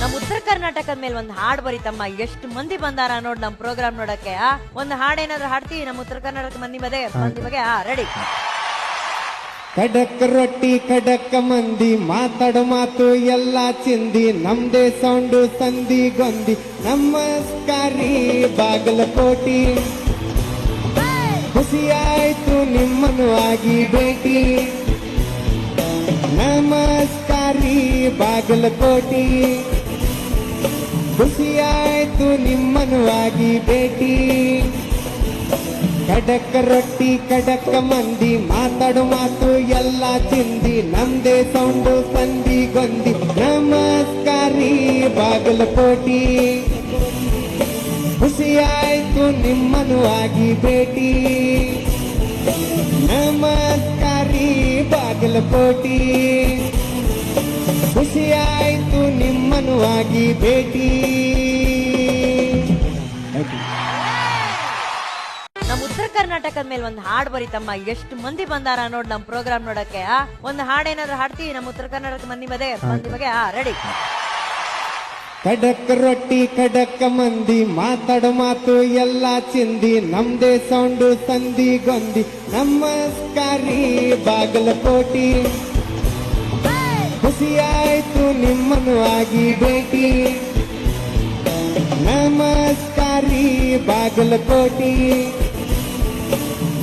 ನಮ್ಮ ಉತ್ತರ ಕರ್ನಾಟಕದ ಮೇಲೆ ಒಂದು ಹಾಡ್ ಬರೀತಮ್ಮ ಎಷ್ಟು ಮಂದಿ ಬಂದಾರ ನೋಡ್ ನಮ್ ಪ್ರೋಗ್ರಾಮ್ ನೋಡಕ್ಕೆ ಆ? ಒಂದು ಹಾಡ್ ಏನಾದ್ರು ಹಾಡ್ತೀವಿ ನಮ್ಮ ಉತ್ತರ ಕರ್ನಾಟಕ ಮಂದಿ ಬಗ್ಗೆ ಮಂದಿ ಬಗ್ಗೆ ಆ ರೆಡಿ ಕಡಕ್ ರೊಟ್ಟಿ ಕಡಕ್ ಮಂದಿ ಮಾತಾಡೋ ಮಾತು ಎಲ್ಲ ಚಿಂದಿ. ನಮ್ದೇ ಸೌಂಡು ಸಂದಿ ಗೊಂದಿ. ನಮಸ್ಕಾರಿ ಬಾಗಲಕೋಟಿ ಖುಷಿಯಾಯ್ತು ನಿಮ್ಮನ್ನು ಆಗಿ ಭೇಟಿ. ನಮಸ್ಕಾರಿ ಬಾಗಲಕೋಟಿ ಖುಷಿಯಾಯ್ತು ನಿಮ್ಮನ್ನು ಆಗಿ ಭೇಟಿ. ಕಡಕ ರೊಟ್ಟಿ ಕಡಕ ಮಂದಿ, ಮಾತಾಡು ಮಾತು ಎಲ್ಲ ಚಿಂದಿ. ನಮ್ದೇ ಸೌಂಡು ಸಂದಿ ಗೊಂದಿ. ನಮಸ್ಕಾರಿ, ಬಾಗಲಕೋಟಿ. ಖುಷಿಯಾಯ್ತು ನಿಮ್ಮನ್ನು ಆಗಿ ಭೇಟಿ. ನಮಸ್ಕಾರಿ, ಬಾಗಲಕೋಟಿ. ಆಗಿ ಭೇಟಿ. ನಮ್ಮ ಉತ್ತರ ಕರ್ನಾಟಕದ ಮೇಲೆ ಒಂದು ಹಾಡ್ ಬರೀತಮ್ಮ ಎಷ್ಟು ಮಂದಿ ಬಂದಾರ ನೋಡ್ ನಮ್ ಪ್ರೋಗ್ರಾಮ್ ನೋಡಕ್ಕೆ ಆ? ಒಂದು ಹಾಡ್ ಏನಾದ್ರು ಹಾಡ್ತೀವಿ ನಮ್ಮ ಉತ್ತರ ಕರ್ನಾಟಕ ಮಂದಿ. ಬಗ್ಗೆ ಮಂದಿ ಬಗ್ಗೆ ಆ ರೆಡಿ ಕಡಕ್ ರೊಟ್ಟಿ ಕಡಕ್ ಮಂದಿ ಮಾತಾಡೋ ಮಾತು ಎಲ್ಲ ಚಿಂದಿ. ನಮ್ದೇ ಸೌಂಡು ಸಂದಿ ಗೊಂದಿ ನಮಸ್ಕಾರಿ ಬಾಗಲಕೋಟಿ. ಖುಷಿಯಾಯ್ತು ನಿಮ್ಮನ್ನು ಆಗಿ ಭೇಟಿ. ನಮಸ್ಕಾರಿ, ಬಾಗಲಕೋಟಿ.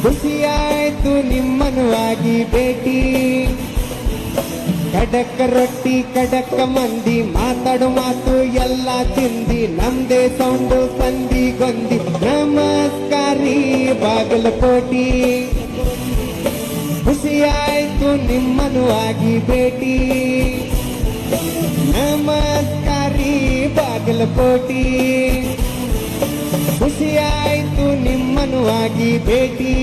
ಖುಷಿಯಾಯ್ತು ನಿಮ್ಮನ್ನು ಆಗಿ ಭೇಟಿ. ಕಡಕ ರೊಟ್ಟಿ ಕಡಕ ಮಂದಿ, ಮಾತಾಡು ಮಾತು ಎಲ್ಲ ತಿಂದಿ, ನಮ್ದೇ ಸೌಂಡು ಸಂದಿ ಗೊಂದಿ ನಮಸ್ಕಾರಿ, ಬಾಗಲಕೋಟಿ. ಖುಷಿಯಾಯ್ತು ನಿಮ್ಮನು ಆಗಿ ಭೇಟಿ. ನಮಸ್ಕಾರಿ ಬಾಗಲಕೋಟಿ. ಖುಷಿಯಾಯ್ತು ನಿಮ್ಮನು ಆಗಿ ಭೇಟಿ.